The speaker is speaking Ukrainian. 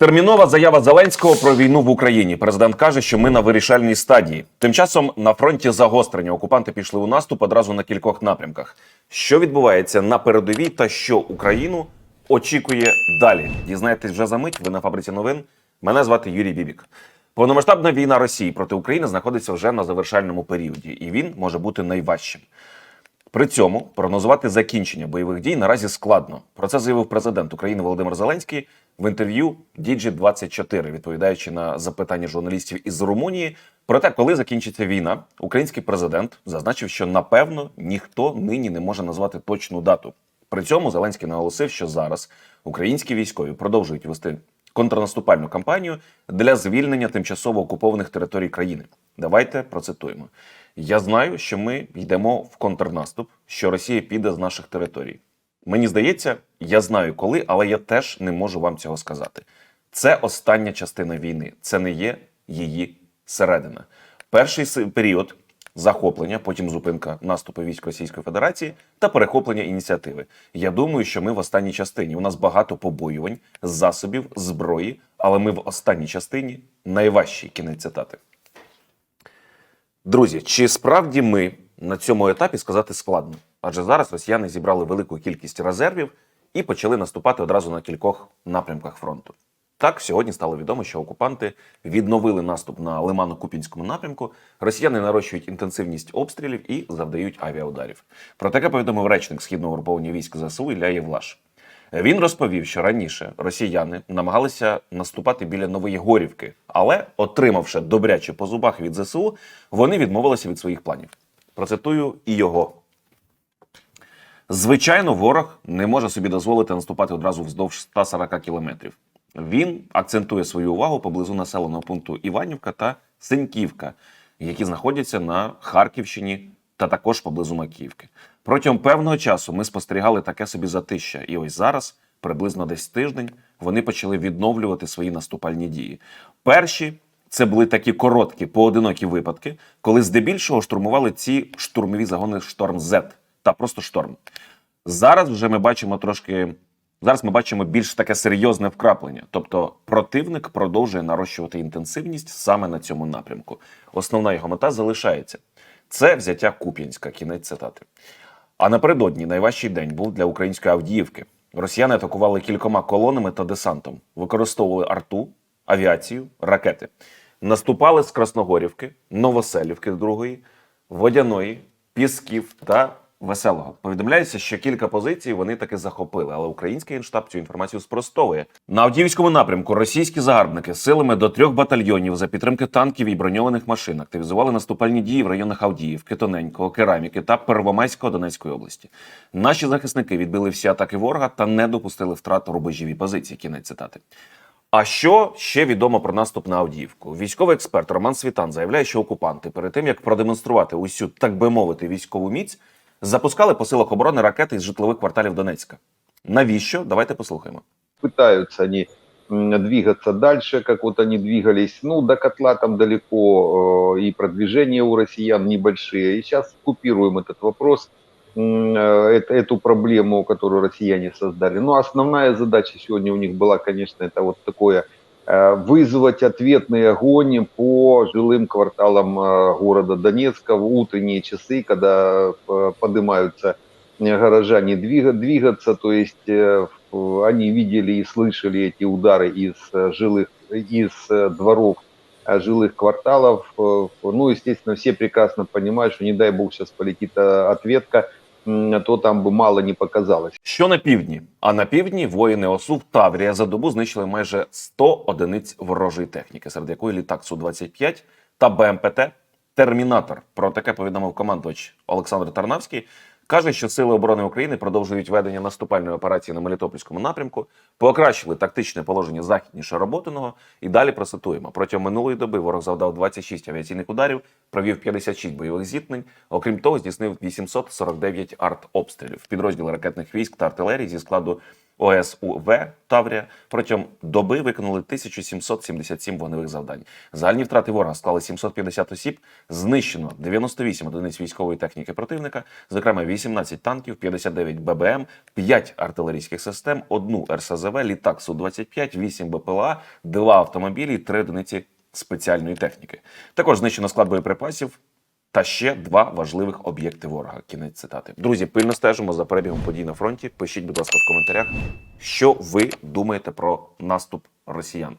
Термінова заява Зеленського про війну в Україні. Президент каже, що ми на вирішальній стадії. Тим часом на фронті загострення окупанти пішли у наступ одразу на кількох напрямках. Що відбувається на передовій та що Україну очікує далі? Дізнаєтесь вже за мить. Ви на фабриці новин. Мене звати Юрій Бібік. Повномасштабна війна Росії проти України знаходиться вже на завершальному періоді, і він може бути найважчим. При цьому прогнозувати закінчення бойових дій наразі складно. Про це заявив президент України Володимир Зеленський в інтерв'ю Діджі 24 відповідаючи на запитання журналістів із Румунії про те, коли закінчиться війна. Український президент зазначив, що напевно ніхто нині не може назвати точну дату. При цьому Зеленський наголосив, що зараз українські військові продовжують вести контрнаступальну кампанію для звільнення тимчасово окупованих територій країни. Давайте процитуємо. Я знаю, що ми йдемо в контрнаступ, що Росія піде з наших територій. Мені здається, я знаю коли, але я теж не можу вам цього сказати. Це остання частина війни, це не є її середина. Перший період захоплення, потім зупинка наступу військ Російської Федерації та перехоплення ініціативи. Я думаю, що ми в останній частині. У нас багато побоювань, засобів, зброї, але ми в останній частині найважчій кінець цитати. Друзі, чи справді ми на цьому етапі сказати складно? Адже зараз росіяни зібрали велику кількість резервів і почали наступати одразу на кількох напрямках фронту. Так, сьогодні стало відомо, що окупанти відновили наступ на Лимано-Купінському напрямку. Росіяни нарощують інтенсивність обстрілів і завдають авіаударів. Про таке повідомив речник східного груповання військ ЗСУ Ілля Євлаш. Він розповів, що раніше росіяни намагалися наступати біля Нової Горівки, але, отримавши добряче по зубах від ЗСУ, вони відмовилися від своїх планів. Процитую і його. Звичайно, ворог не може собі дозволити наступати одразу вздовж 140 кілометрів. Він акцентує свою увагу поблизу населеного пункту Іванівка та Синьківка, які знаходяться на Харківщині та також поблизу Макіївки. Протягом певного часу ми спостерігали таке собі затища, і ось зараз, приблизно десь тиждень, вони почали відновлювати свої наступальні дії. Перші це були такі короткі, поодинокі випадки, коли здебільшого штурмували ці штурмові загони Шторм Z та просто шторм. Зараз вже ми бачимо трошки. Зараз ми бачимо більш таке серйозне вкраплення. Тобто противник продовжує нарощувати інтенсивність саме на цьому напрямку. Основна його мета залишається це взяття Куп'янська. Кінець цитати. А напередодні найважчий день був для української Авдіївки. Росіяни атакували кількома колонами та десантом, використовували арту, авіацію, ракети. Наступали з Красногорівки, Новоселівки другої, Водяної, Пісків та Веселого. Повідомляється, що кілька позицій вони таки захопили, але український генштаб цю інформацію спростовує. На Авдіївському напрямку російські загарбники силами до трьох батальйонів за підтримки танків і броньованих машин активізували наступальні дії в районах Авдіївки, Тоненького, Кераміки та Первомайського Донецької області. Наші захисники відбили всі атаки ворога та не допустили втрат рубежіві позиції. Кінець цитати. А що ще відомо про наступ на Авдіївку? Військовий експерт Роман Світан заявляє, що окупанти перед тим як продемонструвати усю, так би мовити, військову міць, запускали по силах оборони ракети із житлових кварталів Донецька. Навіщо? Давайте послухаємо. пытаются они м, двигаться дальше, как вот они двигались. Ну, до котла там далеко, э, и продвижения у россиян небольшие. И сейчас купируем этот вопрос, м, э, эт- эту проблему, которую россияне создали. Но основная задача сегодня у них была, конечно, это вот такое э, вызвать ответный огонь по жилым кварталам э, города Донецка в утренние часы, когда э, поднимаются э, горожане двига- двигаться, то есть э, в- они видели и слышали эти удары из э, жилых, из э, дворов э, жилых кварталов. Э, Ну, естественно, все прекрасно понимают, что не дай бог сейчас полетит э, ответка, м, то там би мало не показалось. Що на півдні? А на півдні воїни ОСУ Таврія за добу знищили майже 100 одиниць ворожої техніки, серед якої літак Су-25 та БМПТ Термінатор. Про таке повідомив командувач Олександр Тарнавський. Каже, що Сили оборони України продовжують ведення наступальної операції на Мелітопольському напрямку, покращили тактичне положення західніше роботиного. І далі процитуємо. Протягом минулої доби ворог завдав 26 авіаційних ударів, провів 56 бойових зіткнень. Окрім того, здійснив 849 артобстрілів. Підрозділи ракетних військ та артилерії зі складу ОСУВ Таврія протягом доби виконали 1777 вогневих завдань. Загальні втрати ворога склали 750 осіб, знищено 98 одиниць військової техніки противника, зокрема 18 танків, 59 ББМ, 5 артилерійських систем, одну РСЗВ, літак Су-25, 8 БПЛА, 2 автомобілі, 3 одиниці спеціальної техніки. Також знищено склад боєприпасів, та ще два важливих об'єкти ворога. Кінець цитати. Друзі, пильно стежимо за перебігом подій на фронті. Пишіть, будь ласка, в коментарях, що ви думаєте про наступ росіян.